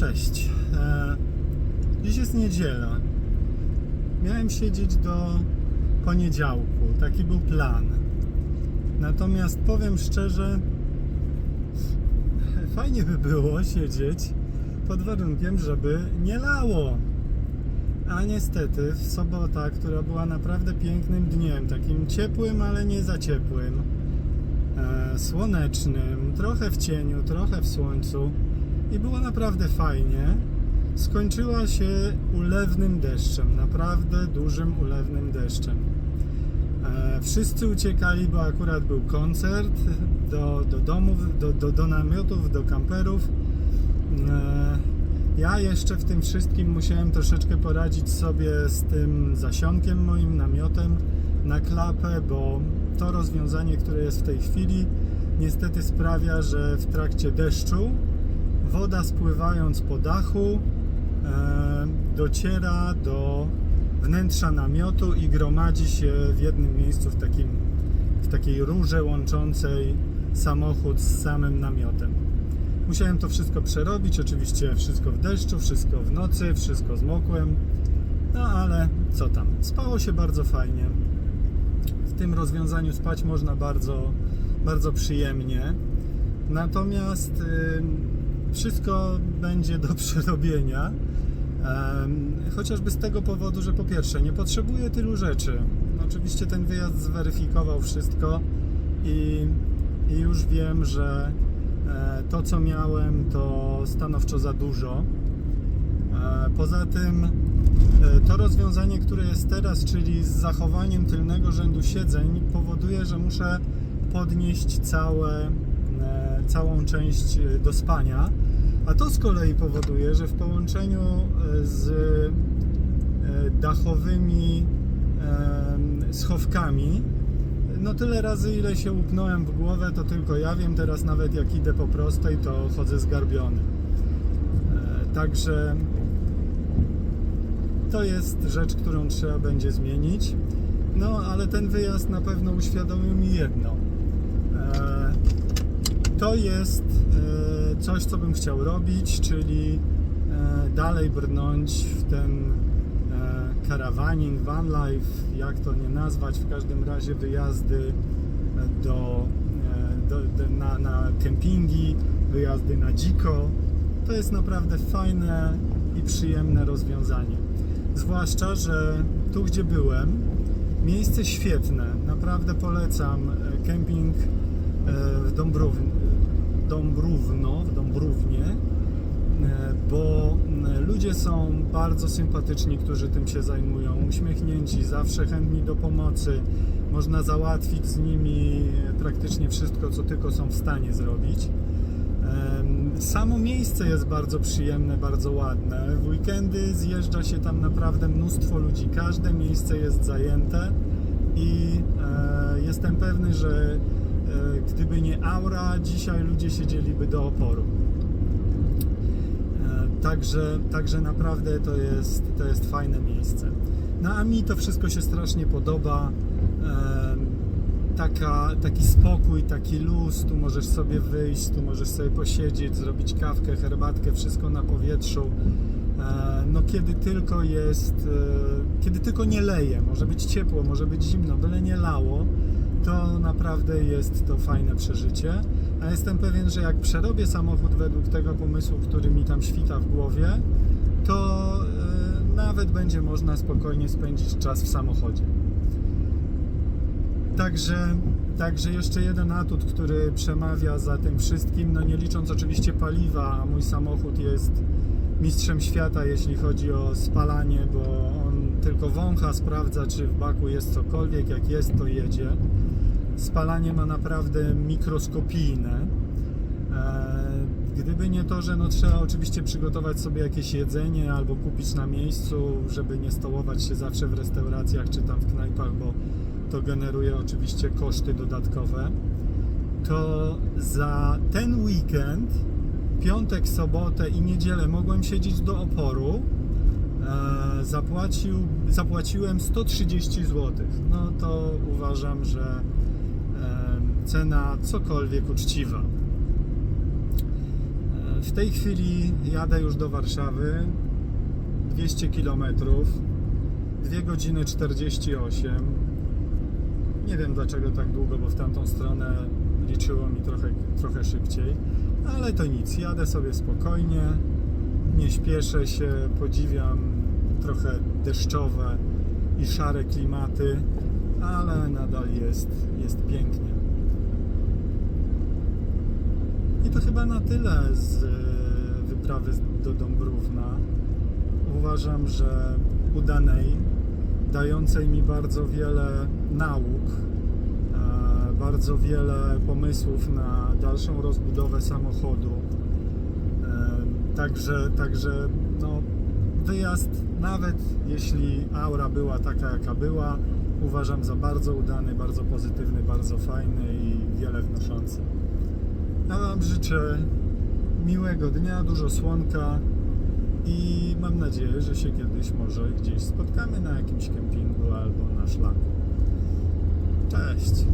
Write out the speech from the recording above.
cześć. E, dziś jest niedziela. Miałem siedzieć do poniedziałku. Taki był plan. Natomiast powiem szczerze, fajnie by było siedzieć pod warunkiem, żeby nie lało. A niestety w sobota, która była naprawdę pięknym dniem, takim ciepłym, ale nie za ciepłym, e, słonecznym, trochę w cieniu, trochę w słońcu i było naprawdę fajnie. Skończyła się ulewnym deszczem, naprawdę dużym ulewnym deszczem. E, wszyscy uciekali, bo akurat był koncert do, do domów, do, do, do namiotów, do kamperów. E, ja jeszcze w tym wszystkim musiałem troszeczkę poradzić sobie z tym zasionkiem moim namiotem na klapę, bo to rozwiązanie, które jest w tej chwili, niestety sprawia, że w trakcie deszczu woda spływając po dachu e, dociera do wnętrza namiotu i gromadzi się w jednym miejscu w, takim, w takiej rurze łączącej samochód z samym namiotem. Musiałem to wszystko przerobić, oczywiście wszystko w deszczu, wszystko w nocy, wszystko zmokłem, no ale co tam, spało się bardzo fajnie. W tym rozwiązaniu spać można bardzo, bardzo przyjemnie. Natomiast wszystko będzie do przerobienia. Chociażby z tego powodu, że po pierwsze nie potrzebuję tylu rzeczy. Oczywiście ten wyjazd zweryfikował wszystko i, i już wiem, że e, to co miałem to stanowczo za dużo. E, Poza tym e, to rozwiązanie, które jest teraz, czyli z zachowaniem tylnego rzędu siedzeń, powoduje, że muszę podnieść całe, całą część do spania. A to z kolei powoduje, że w połączeniu e, z e, dachowymi schowkami, no tyle razy ile się upnąłem w głowę, to tylko ja wiem. Teraz nawet jak idę po prostej, to chodzę zgarbiony. E, Także to jest rzecz, którą trzeba będzie zmienić. No, ale ten wyjazd na pewno uświadomił mi jedno. To jest coś, co bym chciał robić, czyli e, dalej brnąć w ten e, caravaning, van life, jak to nie nazwać, w każdym razie wyjazdy e, do, do, do, na, na kempingi, wyjazdy na dziko. To jest naprawdę fajne i przyjemne rozwiązanie. Zwłaszcza, że tu gdzie byłem, miejsce świetne, naprawdę polecam kemping w Dąbrow, Dąbrówno, w Dąbrównie, e, bo m, ludzie są bardzo sympatyczni, którzy tym się zajmują, uśmiechnięci, zawsze chętni do pomocy. Można załatwić z nimi praktycznie wszystko, co tylko są w stanie zrobić. Samo miejsce jest bardzo przyjemne, bardzo ładne. W weekendy zjeżdża się tam naprawdę mnóstwo ludzi. Każde miejsce jest zajęte i e, jestem pewny, że e, gdyby nie aura, dzisiaj ludzie siedzieliby do oporu. E, Także, także naprawdę to jest, to jest fajne miejsce. No a mi to wszystko się strasznie podoba. Em, Taka, taki spokój, taki luz, tu możesz sobie wyjść, tu możesz sobie posiedzieć, zrobić kawkę, herbatkę, wszystko na powietrzu. E, No kiedy tylko jest, e, kiedy tylko nie leje, może być ciepło, może być zimno, byle nie lało, to naprawdę jest to fajne przeżycie. A jestem pewien, że jak przerobię samochód według tego pomysłu, który mi tam świta w głowie, to e, nawet będzie można spokojnie spędzić czas w samochodzie. Także, także jeszcze jeden atut, który przemawia za tym wszystkim, no nie licząc oczywiście paliwa, a mój samochód jest mistrzem świata, jeśli chodzi o spalanie, bo tylko wącha, sprawdza, czy w baku jest cokolwiek, jak jest, to jedzie. Spalanie ma naprawdę mikroskopijne. E, Gdyby nie to, że no trzeba oczywiście przygotować sobie jakieś jedzenie albo kupić na miejscu, żeby nie stołować się zawsze w restauracjach czy tam w knajpach, bo to generuje oczywiście koszty dodatkowe, to za ten weekend, piątek, sobotę i niedzielę mogłem siedzieć do oporu. E, zapłacił, zapłaciłem 130 zł. No to uważam, że cena cokolwiek uczciwa. E, W tej chwili jadę już do Warszawy. 200 km 2 godziny 48 nie wiem dlaczego tak długo, bo w tamtą stronę liczyło mi trochę, trochę szybciej. Ale to nic, jadę sobie spokojnie nie śpieszę się, podziwiam trochę deszczowe i szare klimaty ale nadal jest, jest pięknie i to chyba na tyle z e, wyprawy do Dąbrówna. Uważam, że udanej, dającej mi bardzo wiele nauk, e, bardzo wiele pomysłów na dalszą rozbudowę samochodu. Także, także no, wyjazd, nawet jeśli aura była taka, jaka była, uważam za bardzo udany, bardzo pozytywny, bardzo fajny i wiele wnoszący. Ja Wam życzę miłego dnia, dużo słonka i mam nadzieję, że się kiedyś może gdzieś spotkamy na jakimś kempingu albo na szlaku. Cześć!